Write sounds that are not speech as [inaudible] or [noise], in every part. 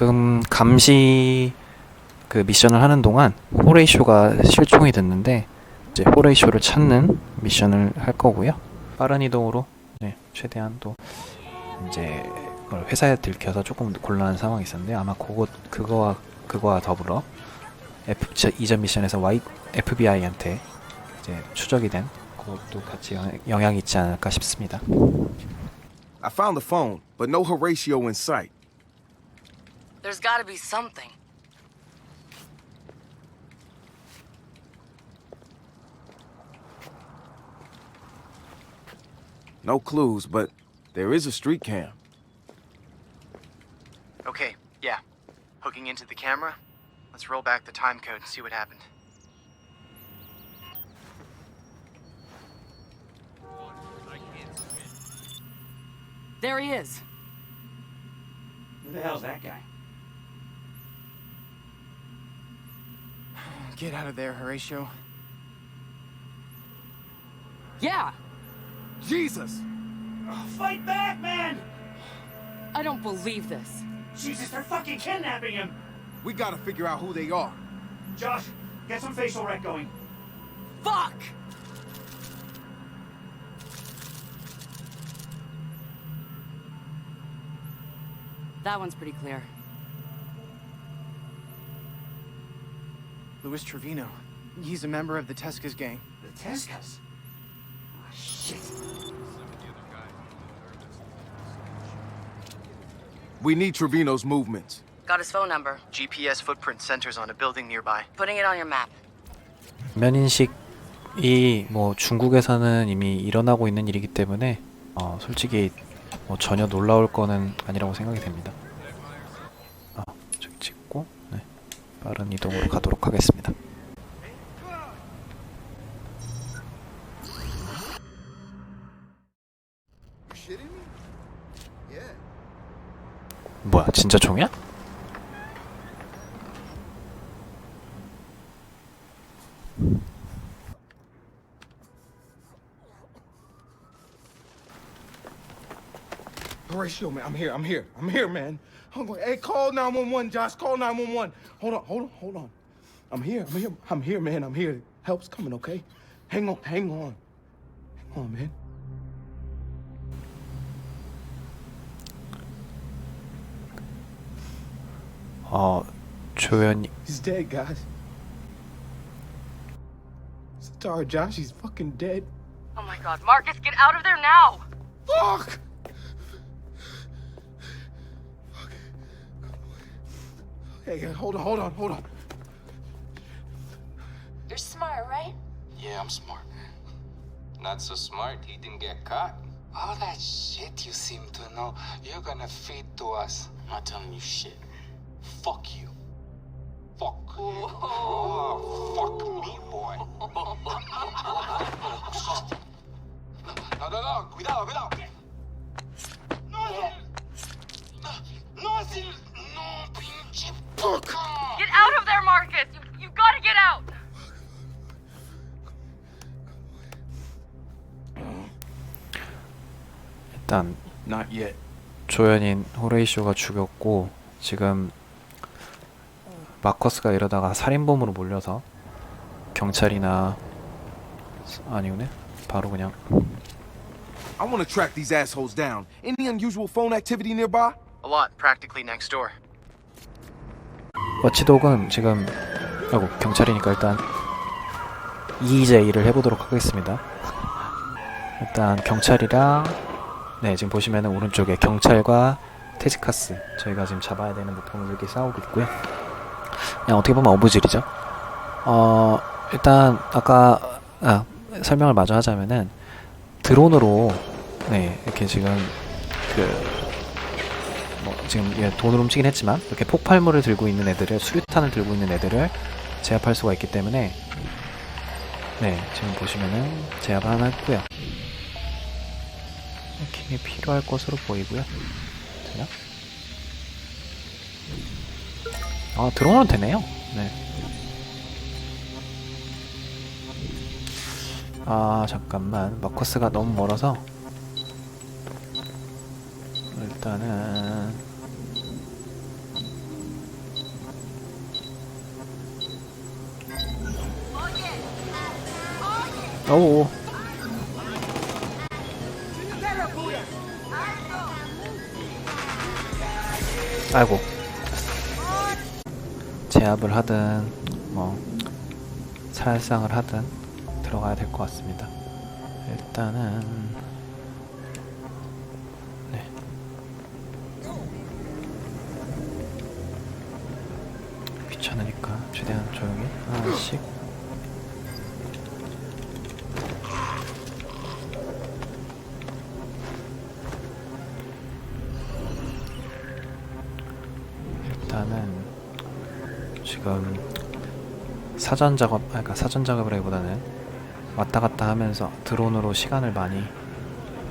지금 감시 그 미션을 하는 동안 호레이쇼가 실종이 됐는데 이제 호레이쇼를 찾는 미션을 할 거고요. 빠른 이동으로 네, 최대한 또 이제 회사에 들켜서 조금 곤란한 상황이 있었는데 아마 그거 그거와 그거와 더불어 F 저 이전 미션에서 Y FBI한테 이제 추적이 된 그것도 같이 영- 영향이 있지 않을까 싶습니다. I found the phone, but no Horatio in sight. There's gotta be something. No clues, but there is a street cam. Okay, yeah. Hooking into the camera. Let's roll back the time code and see what happened. There he is. Who the hell's that guy? Get out of there, Horatio. Yeah, Jesus! Oh, fight back, man! I don't believe this. Jesus, they're fucking kidnapping him! We gotta figure out who they are. Josh, get some facial rec going. Fuck! That one's pretty clear. Louis Trevino. He's a member of the Tesca's gang. The Tescas. Oh, shit. We need Trevino's movements. Got his phone number. GPS footprint centers on a building nearby. Putting it on your map. 면인식이 뭐 중국에서는 이미 일어나고 있는 일이기 때문에 어, 솔직히 뭐 전혀 놀라울 거는 아니라고 생각이 됩니다. 아, 저기 찍고 네, 빠른 이동으로 가도록 하겠습니다. 뭐야, 진짜 총이야? Horatio, man, I'm here, I'm here, I'm here, man. I'm going, hey, call 911, Josh, call 911. Hold on, hold on, hold on. I'm here, I'm here, I'm here, man, I'm here. Help's coming, okay? Hang on, hang on. Hang on, man. 어, 조연이 He's dead, guys. Sorry, Josh, he's fucking dead. Oh my god, Marcus, get out of there now! Fuck! Hey, hey, hold on, hold on, hold on. You're smart, right? Yeah, I'm smart. Not so smart, he didn't get caught. All that shit you seem to know, you're gonna feed to us. I'm not telling you shit. Fuck you. Fuck. Oh, fuck me, boy. no, no, no, cuidado, cuidado. No, no, no, es el- no, puta. Get out of there, Marcus! You, you gotta get out! 일단 Not yet. 조연인 호레이쇼가 죽였고 지금 마커스가 이러다가 살인범으로 몰려서 경찰이나 아니오네 바로 그냥 I want to track these assholes down. Any unusual phone activity nearby? A lot, practically next door. 워치독은 지금 아이고 경찰이니까 일단 EJ를 해보도록 하겠습니다. 일단 경찰이랑 네 지금 보시면은 오른쪽에 경찰과 테지카스 저희가 지금 잡아야 되는 목표물들이 싸우고 있고요. 그냥 어떻게 보면 어부질이죠. 어 일단 아까 아, 설명을 마저 하자면은 드론으로 네 이렇게 지금 그 뭐 지금 얘 돈을 훔치긴 했지만 이렇게 폭발물을 들고 있는 애들을 수류탄을 들고 있는 애들을 제압할 수가 있기 때문에 네 지금 보시면은 제압을 하나 했고요 힘이 필요할 것으로 보이고요 되나? 아 들어오면 되네요 네. 아 잠깐만 마커스가 너무 멀어서 일단은. 오 아이고. 제압을 하든 뭐 살상을 하든 들어가야 될 것 같습니다. 일단은. 하나씩. 일단은 지금 사전 작업, 아, 그러니까 사전 작업이라기보다는 왔다 갔다 하면서 드론으로 시간을 많이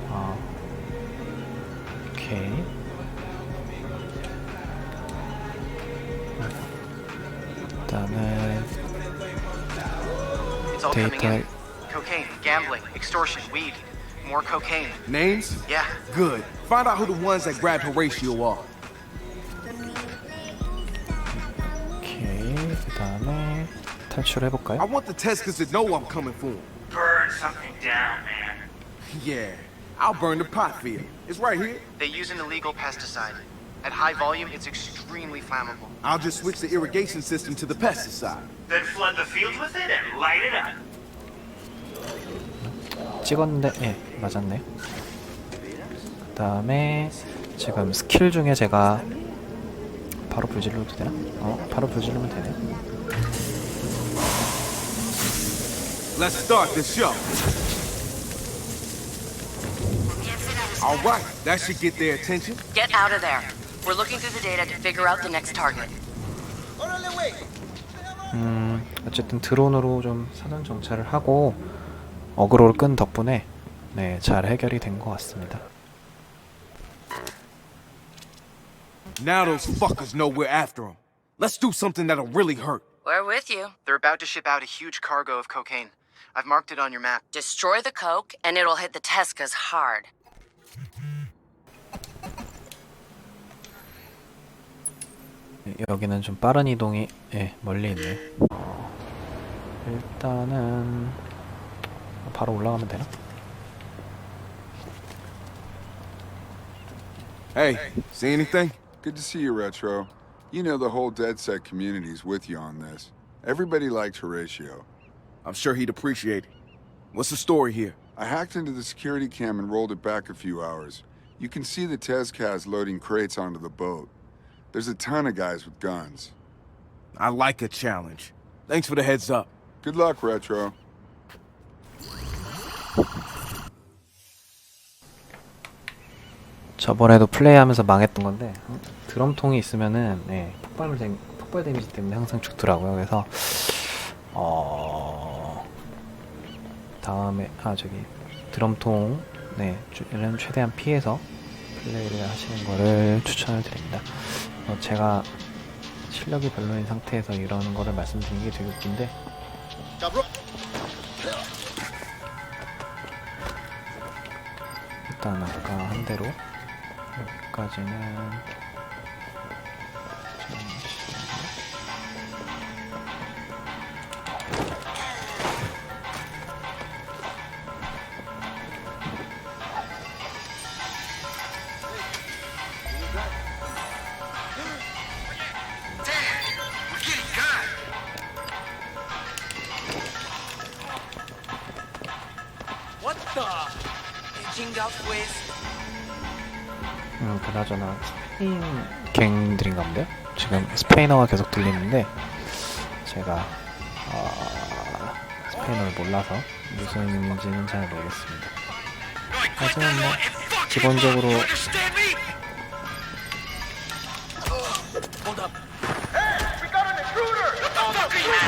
어, 오케이 It's all coming 데이터 in. Cocaine, gambling, extortion, weed. More cocaine. Names? Yeah. Good. Find out who the ones that grabbed Horatio are. 오케이 그다음에 탈출해 I 볼까요? want the Teskers to know I'm coming for them. Burn something down, man. Yeah, I'll burn the pot field. It's right here. They use an illegal pesticide. At high volume, it's extremely flammable. I'll just switch the irrigation system to the pesticide. Then flood the fields with it and light it up. 찍었는데 예 맞았네. 그 다음에 지금 스킬 중에 제가 바로 불질러도 되나? 어 바로 불질러면 되네. Let's start the show. All right, that should get their attention. Get out of there. We're looking through the data to figure out the next target. 음 어쨌든 드론으로 좀 사전 정찰을 하고 어그로를 끈 덕분에 네잘 해결이 된 것 같습니다. Now those fuckers know we're after them. Let's do something that'll really hurt. We're with you. They're about to ship out a huge cargo of cocaine. I've marked it on your map. Destroy the coke, and it'll hit the Teskas hard. 여기는 좀 빠른 이동이 예, 멀리 있네. 일단은 바로 올라가면 되나? Hey, see anything? Good to see you, Retro. You know the whole Dead Set community's with you on this. Everybody liked Horatio. I'm sure he'd appreciate it. What's the story here? I hacked into the security cam and rolled it back a few hours. You can see the Tezcaz loading crates onto the boat. There's a ton of guys with guns. I like a challenge. Thanks for the heads up. Good luck, Retro. 저번에도 플레이하면서 망했던 건데 드럼통이 있으면은 네, 폭발 데 폭발 데미지 때문에 항상 죽더라고요. 그래서 어 다음에 아 저기 드럼통 네는 최대한 피해서 플레이를 하시는 거를 추천을 드립니다. 어, 제가 실력이 별로인 상태에서 이러는 거를 말씀드리는 게 되게 웃긴데. 일단 아까 한 대로. 여기까지는 음, 그나저나 스페인 갱들인가 본데요? 지금 스페인어가 계속 들리는데 제가 어, 스페인어를 몰라서 무슨 의미인지는 잘 모르겠습니다. 하지만 뭐 기본적으로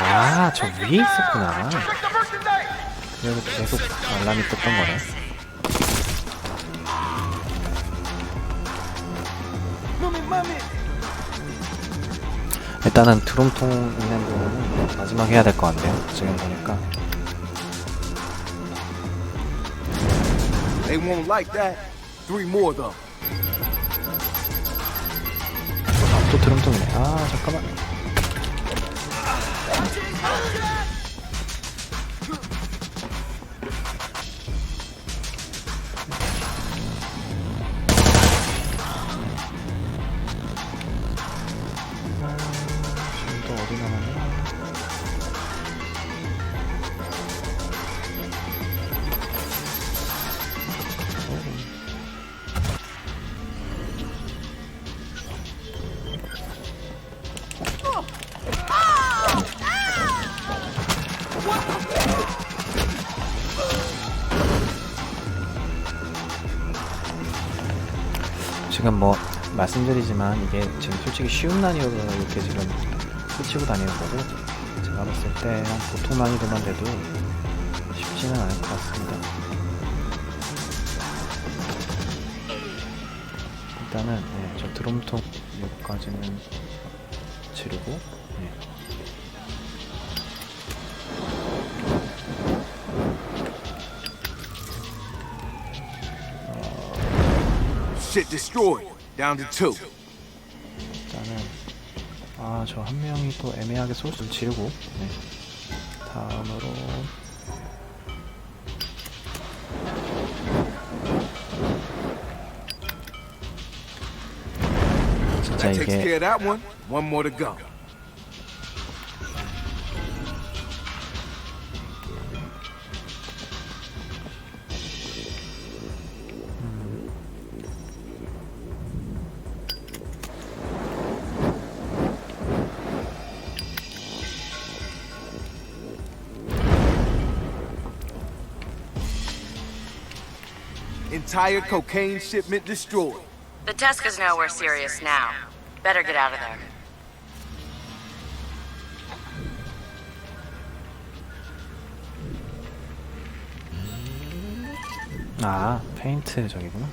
아, 저 위에 있었구나. 그래서 계속 알람이 떴던 거네. 일단은 드럼통 있는 부분은 마지막 해야 될 것 같네요. 지금 보니까 They won't like that. Three more though. 아, 또 드럼통이네. 아 잠깐만. 지금 뭐 말씀드리지만 이게 지금 솔직히 쉬운 난이도로 이렇게 지금 스치고 다니는 거고 제가 봤을 때 보통 난이도만 돼도 쉽지는 않을 것 같습니다. 일단은 네, 저 드럼통 여기까지는 지르고 Shit destroyed. Down to two. 일단은 아 저 한 명이 또 애매하게 소스를 지르고 네. 다음으로 진짜 That takes care 이게 of that one. One more to go. Entire cocaine shipment destroyed. The Tescas know we're serious now. Better get out of there. 아 페인트 저기구나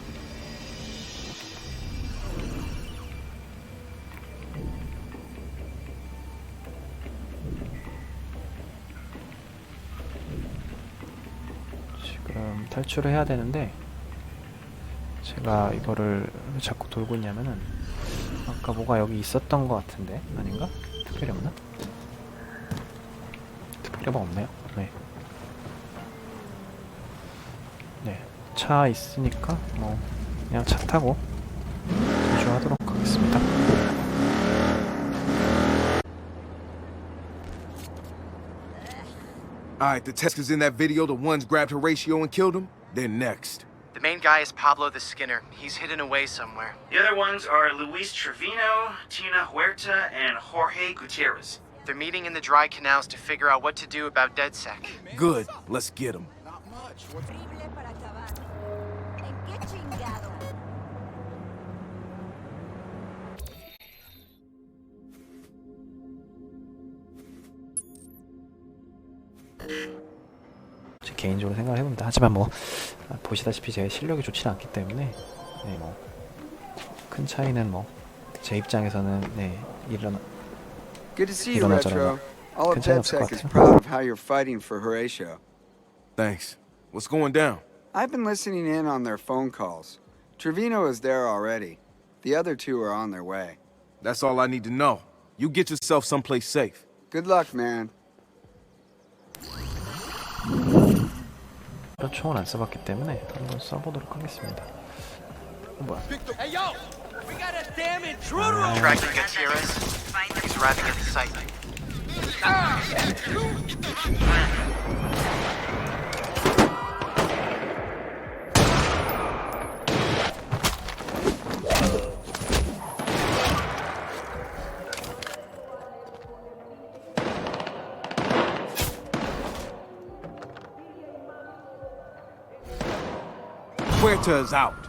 지금 탈출을 해야 되는데 제가 이거를 왜 자꾸 돌고 있냐면은 아까 뭐가 여기 있었던 것 같은데 아닌가? 특별히 없나? 특별히 뭐 없네요 네 네, 차 있으니까 뭐 그냥 차 타고 도주하도록 하겠습니다. All right, the Tescas in that video, the ones grabbed Horatio and killed him, they're next. The main guy is Pablo the Skinner. He's hidden away somewhere. The other ones are Luis Trevino, Tina Huerta, and Jorge Gutierrez. They're meeting in the dry canals to figure out what to do about DedSec. Good, let's get them. Horrible para acabar. ¿En qué chingado? 제 개인적으로 생각을 해봅니다. 하지만 뭐 아, 보시다시피 제 실력이 좋지는 않기 때문에 네, 뭐 큰 차이는 뭐 제 입장에서는 네 일어나 Good to see you, 일어나잖아요. Retro. All of 괜찮을 것 DedSec is 같아요. proud of how you're fighting for Horatio. Thanks. What's going down? I've been listening in on their phone calls. Trevino is there already. The other two are on their way. That's all I need to know. You get yourself someplace safe. Good luck, man. 이런 총을 안 써봤기 때문에 한번 써보도록 하겠습니다. 어, 뭐야? Tracking Gutierrez. He's arriving at the site. Hunter's out.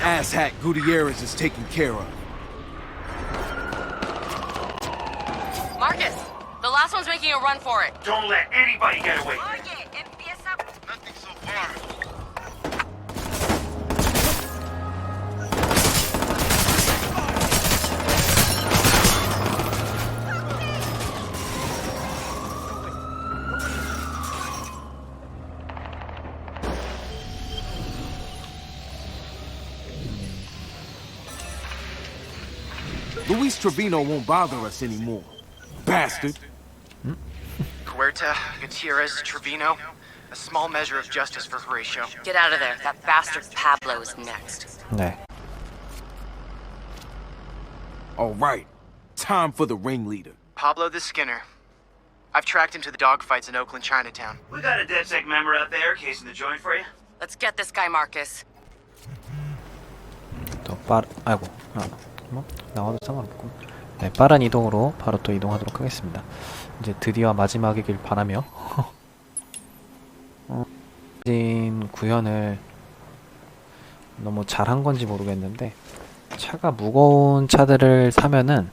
Asshat Gutierrez is taken care of. Marcus, the last one's making a run for it. Don't let anybody get away. Oye, Luis Trevino won't bother us anymore. Bastard. Huerta, Gutierrez, Trevino. A small measure of justice for Horatio. Get out of there. That bastard Pablo is next. All right. Time for the ringleader. Pablo the Skinner. I've tracked him to the dogfights in Oakland, Chinatown. We got a DedSec member out there casing the joint for you. Let's get this guy, Marcus. Topar No, no. 나와도 상관없고 네 빠른 이동으로 바로 또 이동하도록 하겠습니다 이제 드디어 마지막이길 바라며 어, [laughs] 진 구현을 너무 잘한 건지 모르겠는데 차가 무거운 차들을 사면은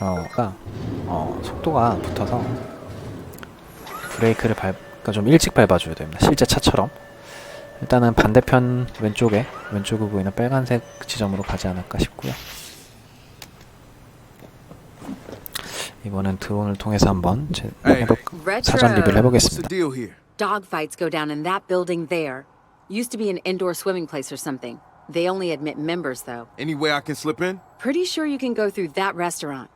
어가 어, 속도가 붙어서 브레이크를 밟, 그러니까 좀 일찍 밟아줘야 됩니다. 실제 차처럼. 일단은 반대편 왼쪽에 왼쪽에 보이는 빨간색 지점으로 가지 않을까 싶고요. 이번엔 드론을 통해서 한번 제, 해볼, 사전 리뷰를 해보겠습니다. Dogfights go down in that building there. Used to be an indoor swimming place or something. They only admit members, though. Any way I can slip in? Pretty sure you can go through that restaurant.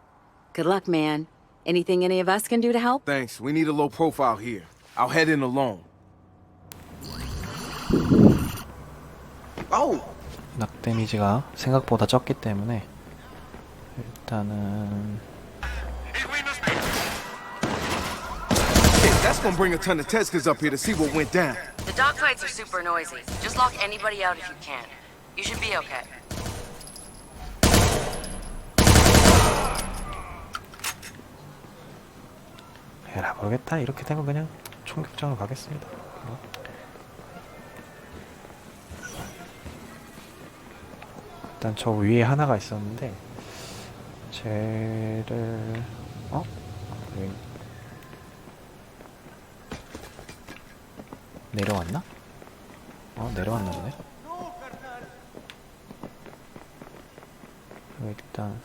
Good luck, man. Anything any of us can do to help? Thanks. We need a low profile here. I'll head in alone. Oh! 낙 데미지가 생각보다 적기 때문에 일단은 that's gonna bring a ton of testers up here to see what went down. The dogfights are super noisy. Just lock anybody out if you can. You should be okay. 에라 모르겠다 이렇게 되면 그냥 총격전으로 가겠습니다. 일단 저 위에 하나가 있었는데 쟤를 어? 내려왔나? 어 내려왔나 보네. 일단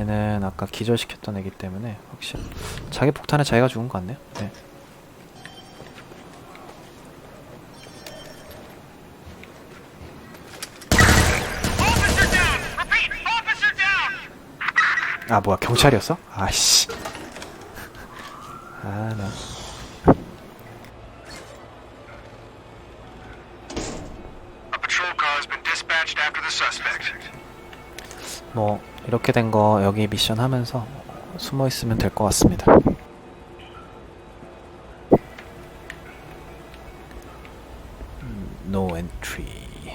쟤는 아까 기절시켰던 애기 때문에 확실히 자기 폭탄에 자기가 죽은 것 같네요. 네. 아 뭐야 경찰이었어? 아씨. 아 나. A patrol car has been dispatched after the suspect. 뭐 이렇게 된 거 여기 미션 하면서 숨어 있으면 될 것 같습니다. 음, No entry.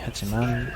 하지만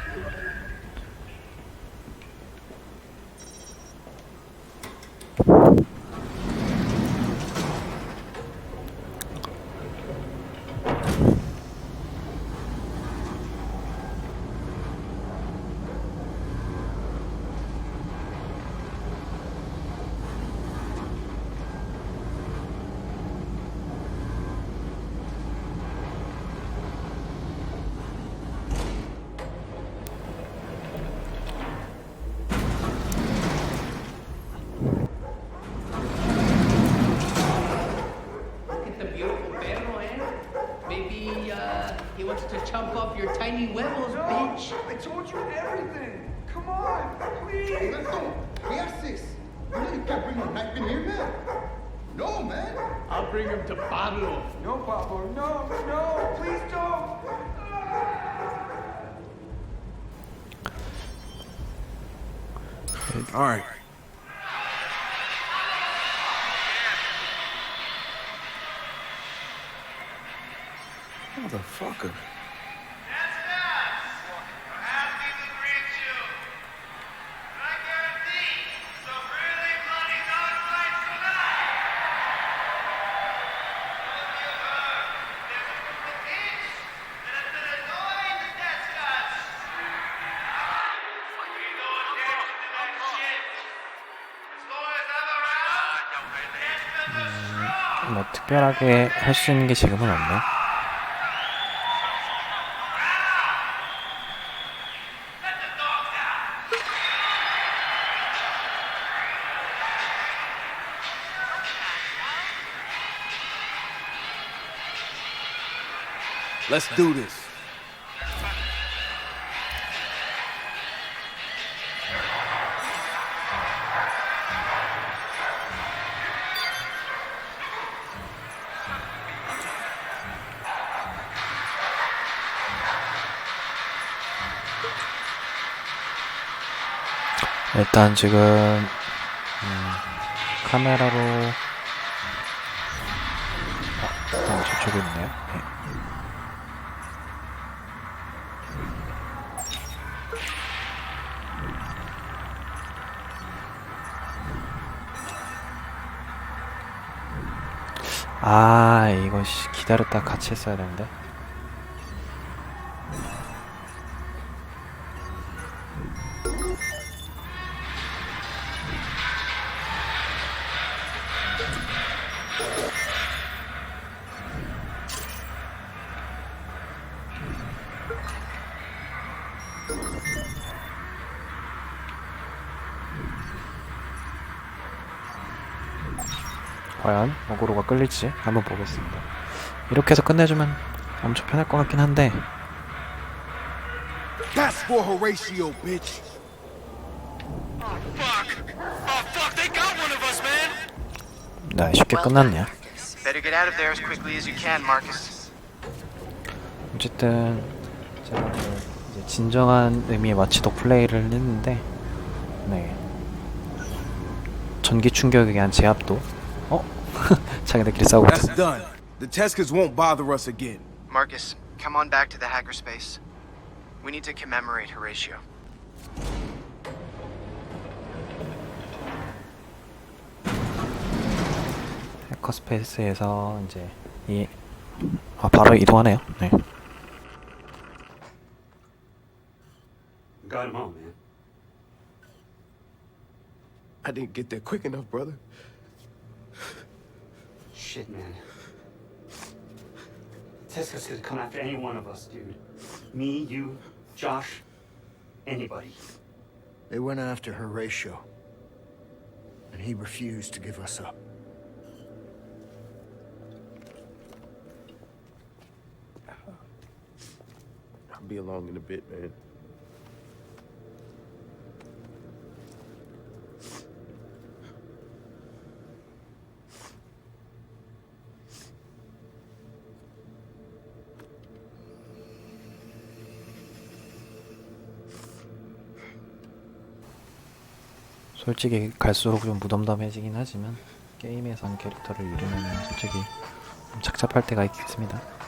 him to Pablo. No, Pablo. No, no. Please don't. All right. Motherfucker. 특별하게 할 수 있는 게 지금은 없네. Let's do. 일단 지금 음, 카메라로 아, 일단 저쪽에 있네요. 네. 아 이거 씨, 기다렸다 같이 했어야 되는데 과연 어그로가 끌릴지 한번 보겠습니다. 이렇게 해서 끝내주면 엄청 편할 것 같긴 한데 That's for Horatio, bitch. 네, 쉽게 끝났네요. Better get out of there as quickly as you can, Marcus. 어쨌든 제가 뭐 이제 진정한 의미의 마치독 플레이를 했는데 네 전기 충격에 의한 제압도 어? [laughs] 자기들끼리 싸우고 있어. That's done. The Teskers won't bother us again. Marcus, come on back to the hackerspace. We need to commemorate Horatio. 해커스페이스에서 이제 이 아, 바로 이동하네요. 네. Got him all, man. I didn't get there quick enough, brother. Shit, man. Tesca's gonna come after any one of us, dude. Me, you, Josh, anybody. They went after Horatio. And he refused to give us up. I'll be along in a bit, man. 솔직히 갈수록 좀 무덤덤해지긴 하지만 게임에선 캐릭터를 잃으면 솔직히 좀 착잡할 때가 있겠습니다.